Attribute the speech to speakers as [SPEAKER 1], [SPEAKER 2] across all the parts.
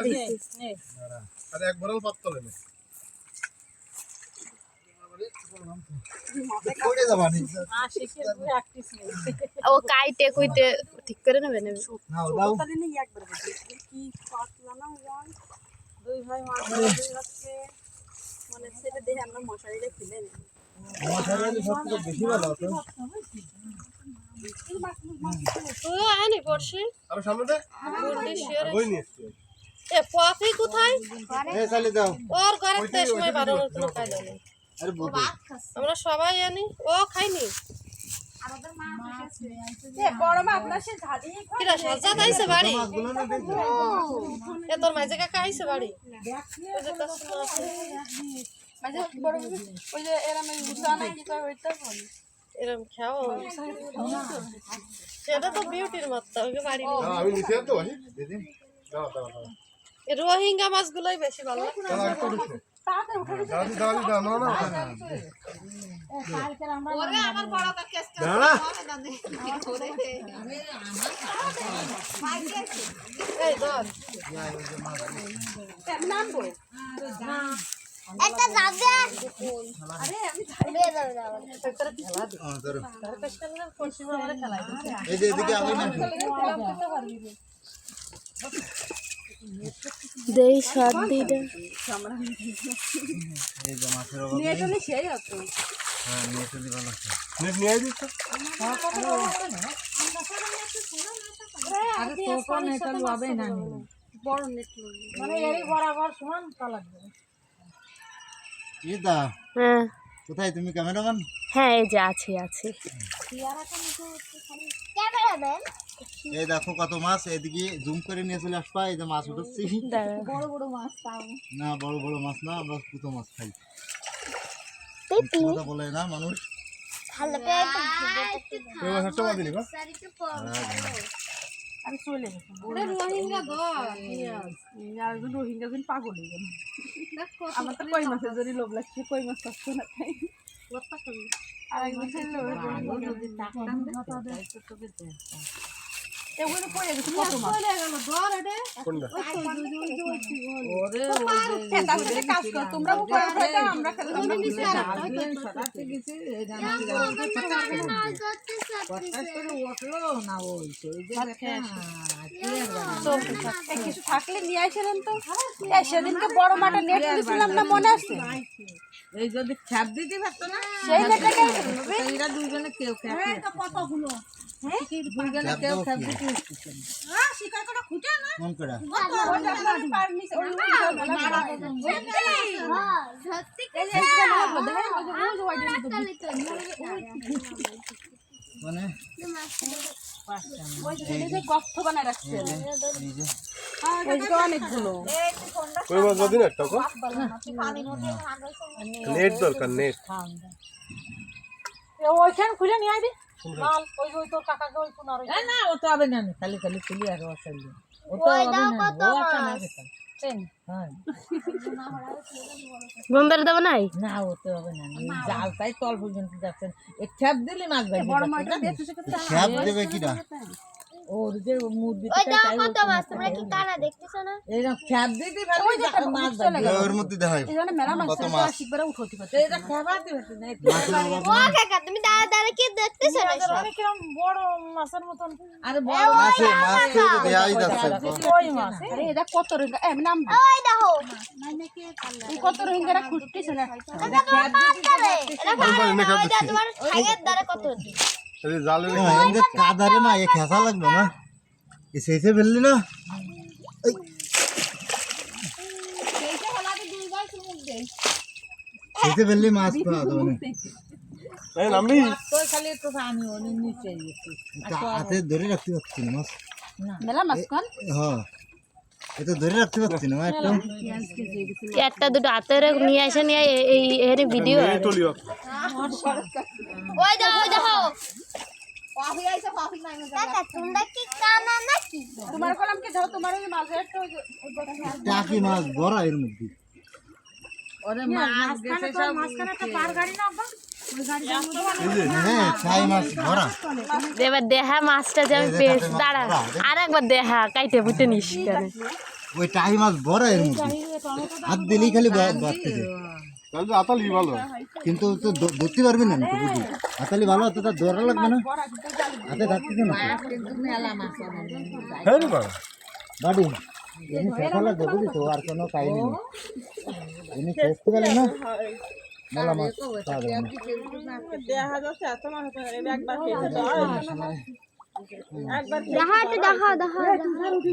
[SPEAKER 1] আরে না।
[SPEAKER 2] ও কাইটে কইতে ঠিক করে নেবে নেবে
[SPEAKER 1] দাও
[SPEAKER 3] দুই ভাই মাছ মানে সেটা দেখে আমরা মশারিটা
[SPEAKER 1] মশারি সব থেকে বেশি ভালো হতো।
[SPEAKER 2] ও আনি পড়ছে
[SPEAKER 1] আরে সামনে
[SPEAKER 2] এ পথে কোথায়?
[SPEAKER 1] এ চালি দাও।
[SPEAKER 2] ওর ঘরে তো সময় বারোর কোনো কাজ নেই।
[SPEAKER 1] আরে
[SPEAKER 2] আমরা সবাই আনি ও খাইনি তোর মাঝে কাকা আইছে বাড়ি? ওই যে তার সঙ্গে আছে।
[SPEAKER 3] মাঝে বড় ওই যে এরা মানে গুছা না কি কয় ওইটা বল।
[SPEAKER 2] এরম খাও। সেটা তো বিউটির মাত্রা ওকে বাড়ি
[SPEAKER 1] আমি নিচে তো দাও দাও দাও।
[SPEAKER 2] এই রোহিঙ্গা মাছগুলোই বেশি ভালো
[SPEAKER 1] একটা
[SPEAKER 4] যাবে
[SPEAKER 1] হ্যাঁ, ধরো।
[SPEAKER 2] পশ্চিমে আমার খেলাই
[SPEAKER 1] এই যে এদিকে আগে না
[SPEAKER 2] দেই সাত দিটা
[SPEAKER 1] এই যে মাছের অভাব
[SPEAKER 3] নিয়ে চলে সেই হতো
[SPEAKER 1] হ্যাঁ। নিয়ে চলি ভালো আছে নেট নিয়ে আই দিচ্ছ
[SPEAKER 3] বড় নেট
[SPEAKER 2] মানে এরই বরাবর সমান তা লাগবে
[SPEAKER 1] ই দা
[SPEAKER 2] হ্যাঁ।
[SPEAKER 1] কোথায় তুমি ক্যামেরাম্যান?
[SPEAKER 2] হ্যাঁ এই যে আছে আছে।
[SPEAKER 1] এই দেখো কত মাছ এদিকে জুম করে নিয়ে চলে আসবা এই যে মাছ উঠেছি।
[SPEAKER 3] বড় বড় মাছ
[SPEAKER 1] না বড় বড় মাছ না আমরা ছোট মাছ খাই। কথা বলে না মানুষ।
[SPEAKER 4] ভালো
[SPEAKER 3] আমি চলে গেছি। রোহিঙ্গা ধর দিন পাগল হয়ে গেল আমার তো কই মাছের জন্য লোভ লাগছে কই মাছ পাচ্ছে না তাই। আর একদিন এগুলো পড়ে গেছে কত মাছ হ্যাঁ, তার সাথে কাজ করো তোমরা উপরে উঠে দাও, আমরা খেলে এই কিছু থাকলে নিয়ে আসেন তো সেদিনকে বড় মাঠে নেট দিয়েছিলাম না মনে আছে
[SPEAKER 5] এই যদি খ্যাপ দিতে পারতো না
[SPEAKER 3] সেই
[SPEAKER 5] এরা দুইজনে কেউ খ্যাপ
[SPEAKER 3] কতগুলো
[SPEAKER 5] দুইজনে কেউ খ্যাপ দিতে
[SPEAKER 1] মন করে
[SPEAKER 4] সত্যি
[SPEAKER 3] গর্ত বানায় রাখছে
[SPEAKER 1] এই যে
[SPEAKER 3] ওইদিকে অনেকগুলো
[SPEAKER 1] কই মাছ বাদি না একটা নেট দরকার নেট
[SPEAKER 2] ওইখান খুলে নিয়ে আইবি মাল ওই ওই তোর কাকাকে ওই কোনার
[SPEAKER 5] এই না ও তো হবে না খালি খালি তুলি আর অসাইলি ও তো হবে না ও না গেছে হ্যাঁ।
[SPEAKER 2] বন্ধরে নাই?
[SPEAKER 5] না ও তো হবে না এই জালটাই তল পর্যন্ত যাচ্ছেন। এ খ্যাপ দিলে মাছ ভাই
[SPEAKER 3] বড় মাঠটা দেখছ
[SPEAKER 1] খ্যাপ দেবে কিরা
[SPEAKER 5] ওর যে
[SPEAKER 4] কত মাছ তোমরা কি কানা দেখতেছো না?
[SPEAKER 5] এইরকম খ্যাপ দিতে পারলে যা- মাছ ভাই
[SPEAKER 1] ওর মধ্যে দেখাই।
[SPEAKER 3] এই জন্য মেলা মাছ
[SPEAKER 1] কত মাছ?
[SPEAKER 3] আশিকবারে উঠোতে পারছে
[SPEAKER 5] এটা খাবার দিবে না একটু
[SPEAKER 1] মাছের অভাব
[SPEAKER 4] ও কাকা তুমি দাঁড়া দাঁড়া কি দেখতেছো না সব?
[SPEAKER 2] কিরম বড় মাছের মতন।
[SPEAKER 5] আরে বড়
[SPEAKER 1] মাছে। মাছ তো দেয়াই যাচ্ছে
[SPEAKER 2] ওই মাছ
[SPEAKER 3] আরে এটা কত এ নাম
[SPEAKER 4] ওই দেখো।
[SPEAKER 3] এই কত খুঁজতেছে না?
[SPEAKER 4] এটা এটা তোমার দ্বারা
[SPEAKER 1] এমনি কাদারে না এ খেসা লাগবে না এ সেইসে ফেললি না সেইসে ফেললি মাছ পাওয়া যাবে না
[SPEAKER 5] তোর খালি একটু পানি ওর নিচে গেছি
[SPEAKER 1] তা- হাতে ধরে রাখতে পারছি না মাছ
[SPEAKER 3] মেলা মাছ কোন
[SPEAKER 1] হ্যাঁ এটা ধরে রাখতে পারছি না একটা
[SPEAKER 2] একটা দুটো হাতের নিয়ে আসে নিয়ে এই- এই এর ভিডিও
[SPEAKER 4] ওই দেখো ওই
[SPEAKER 1] মাছ বড় এর মধ্যে। হ্যাঁ ভরা
[SPEAKER 2] এবার দেহা মাছটা যে আমি পেয়েছি। দাঁড়া আর একবার দেহা কাইটে ফুটে নিস কেন?
[SPEAKER 1] ওই টাহি মাছ বড় এর মধ্যে। হাত দিলেই খালি
[SPEAKER 6] তাহলে তো আতালি ভালো।
[SPEAKER 1] কিন্তু তো ধরতে পারবি না তো বুঝি হাতালি ভালো হাতে তার ধরা লাগবে না? হাতে থাকতেছে না। তো।
[SPEAKER 6] হ্যাঁ বাবা।
[SPEAKER 1] বাড়ি এমনি বুঝলি তো আর কোনো কাহিনী নেই। এমনি শেষতে গেলে না মেলা মাছ পাওয়া যাবে
[SPEAKER 3] দেখা যাচ্ছে এত মাছ একবার খেতে একবার
[SPEAKER 4] দেখা দেখা দেখা
[SPEAKER 3] উঠি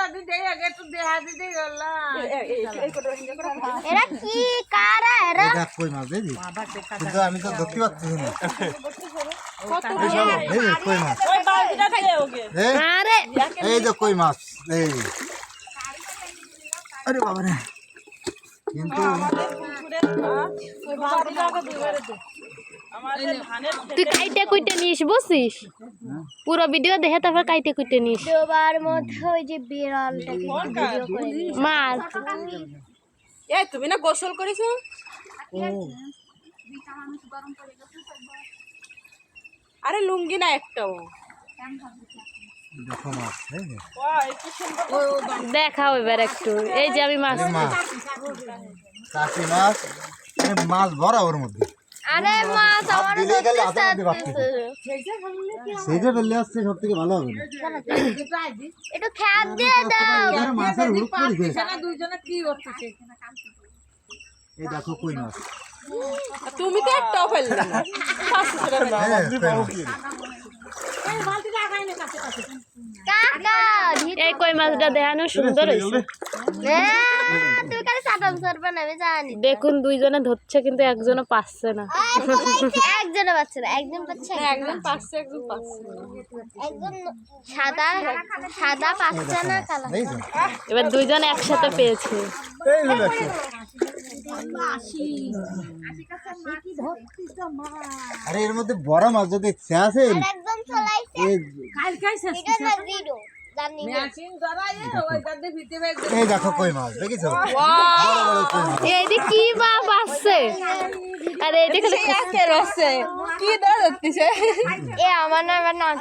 [SPEAKER 5] যদি দেই আগে একটু দেহা দিতে গেলাম
[SPEAKER 4] এরা কি কারা এরা?
[SPEAKER 1] কই মাছ দেখি? কিন্তু আমি তো ধরতে পারছি না। কই মাছ? এই,
[SPEAKER 2] আরে।
[SPEAKER 1] এই যে কই মাছ এই। আরে বাবা রে কিন্তু
[SPEAKER 2] তুই কাইটে কুইটে নিস বুঝছিস? পুরো ভিডিও দেখে তারপর কাইটে কুইটে নিস।
[SPEAKER 4] মধ্যে ওই যে বিড়ালটাকে ভিডিও করে
[SPEAKER 3] এই তুমি না গোসল করিছো আরে লুঙ্গি না একটাও।
[SPEAKER 1] দেখো মাছ।
[SPEAKER 2] দেখাও এবার একটু। এই যে আমি মাছ
[SPEAKER 1] মাছ কাশি মাছ এই মাছ ভরা ওর মধ্যে।
[SPEAKER 4] আরে মাছ আমার
[SPEAKER 1] দিলেই গেলে হাতের মধ্যে বাড়তেছে সেইটা ফেললে আসছে সব থেকে ভালো হবে
[SPEAKER 4] একটু খ্যাপ দিয়ে দাও।
[SPEAKER 1] মাছের হুড়ক পড়েছে
[SPEAKER 5] দুইজনে কি করছে
[SPEAKER 1] এই দেখো কই মাছ।
[SPEAKER 3] তুমি তো একটাও ফেললে না।
[SPEAKER 1] এই যে কই মাছ।
[SPEAKER 4] কাকা
[SPEAKER 2] এই কই মাছটা দেখানো সুন্দর হয়েছে।
[SPEAKER 4] আমি জানি
[SPEAKER 2] দেখুন দুইজনে ধরছে কিন্তু একজনও পাচ্ছে না।
[SPEAKER 4] একজনে পাচ্ছে না একজন পাচ্ছে
[SPEAKER 3] একজন পাচ্ছে একজন পাচ্ছে
[SPEAKER 4] একজন সাদা সাদা পাচ্ছে না কালা।
[SPEAKER 2] এবার দুইজন একসাথে পেয়েছে।
[SPEAKER 1] আরে এর মধ্যে বড় মাছ যদি
[SPEAKER 4] চলাইছে
[SPEAKER 1] এই দেখো কই মাছ দেখিছো? মাছ।
[SPEAKER 2] কি আরে খালি
[SPEAKER 3] রসে।
[SPEAKER 4] এ আমার না আমার
[SPEAKER 3] মাছ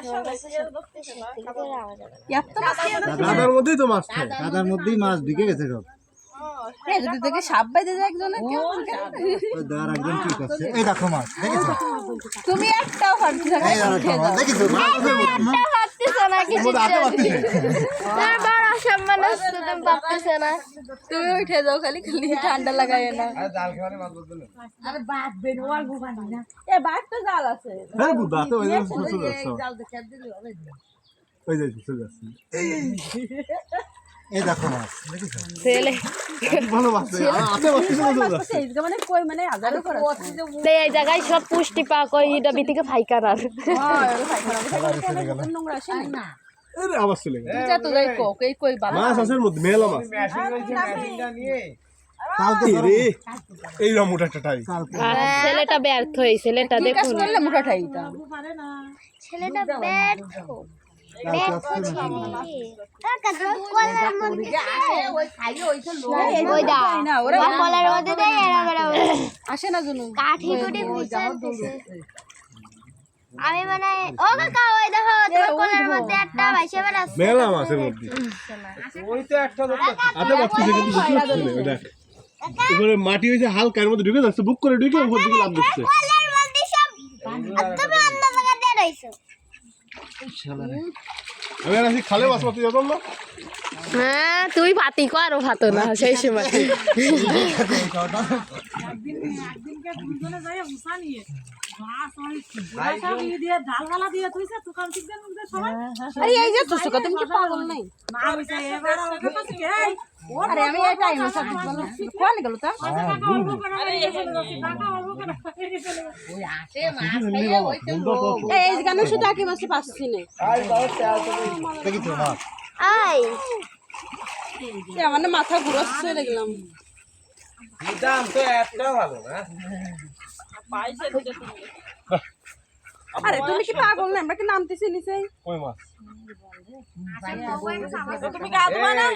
[SPEAKER 6] দাদার মধ্যেই তো মাছ খায়।
[SPEAKER 1] কাদার মধ্যেই মাছ ঢুকে গেছে সব।
[SPEAKER 3] যদি সাপ বাইতে যায় একজনে কেউ
[SPEAKER 1] দাঁড় একদম কি করছে এই দেখো মাছ দেখিছো?
[SPEAKER 3] তুমি একটাও পারছ না
[SPEAKER 1] এই দেখো মাছ দেখিছো? মাছ আছে না?
[SPEAKER 4] ভাবতেছো না।
[SPEAKER 1] ওর
[SPEAKER 4] কিছু
[SPEAKER 1] মধ্যে হাতে পাচ্ছিস
[SPEAKER 4] তার বড় অসম্মান হচ্ছে তুমি ভাবতেছো না।
[SPEAKER 3] তুমি উঠে যাও খালি খালি ঠান্ডা লাগায় না
[SPEAKER 5] আরে বাদ বেন ওয়াল বুবানি না।
[SPEAKER 3] এ বাইর তো জাল আছে।
[SPEAKER 6] হ্যাঁ তো ওই
[SPEAKER 5] জাল
[SPEAKER 6] ওই যে। চলে
[SPEAKER 1] এই দেখো মাছ
[SPEAKER 2] ছেলে।
[SPEAKER 3] মানে মানে
[SPEAKER 2] এই জায়গায় সব পুষ্টি পাক ওই এটা বিতিকে ফাইকার
[SPEAKER 6] আরে। আবার চলে
[SPEAKER 2] ছেলেটা ব্যর্থ এই ছেলেটা দেখুন।
[SPEAKER 4] ছেলেটা ব্যর্থ।
[SPEAKER 5] ওই ওই তো
[SPEAKER 4] ওই
[SPEAKER 3] আসে না জুনু
[SPEAKER 4] কাঠি কুটি আমি মানে ও কাকা ওই দেখো তোমার কলের মধ্যে একটা ভাইসে বেড়াচ্ছে।
[SPEAKER 6] মেলা মাছের মধ্যে। হাতে পাচ্ছিস কিন্তু বুঝতে পারছি না ওটা উপরে মাটি হয়েছে হালকার মধ্যে ঢুকে যাচ্ছে বুক করে ঢুকে উপর দিকে লাভ দিচ্ছে।
[SPEAKER 4] কলের মধ্যে সব তুমি অন্য জায়গা দিয়ে
[SPEAKER 2] হ্যাঁ তুই ভাতি করো ও ভাতো না সেই সময়।
[SPEAKER 3] আরে এই যে তুই তুমি কি পাগল নাই আরে আমি এই টাইম সব কোন গেল তা
[SPEAKER 5] ওই আসে মাছ খাইয়ে ওই তো লোক
[SPEAKER 3] এই এই গানে শুধু আকি মাছ পাচ্ছি না
[SPEAKER 1] দেখিছো
[SPEAKER 3] মানে মাথা ঘুরাচ্ছে দেখলাম
[SPEAKER 7] দাম তো একটা ভালো না
[SPEAKER 3] আরে তুমি কি পাগল না? আমরা কি নামতেছি নিচে?
[SPEAKER 6] কই মাছ?
[SPEAKER 3] তুমি গা ধোয়া না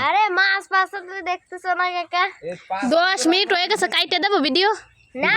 [SPEAKER 4] আরে মাছ পাশ তুমি দেখতেছো না কাকা?
[SPEAKER 2] দশ মিনিট হয়ে গেছে কাইটে দেবো ভিডিও?
[SPEAKER 4] না।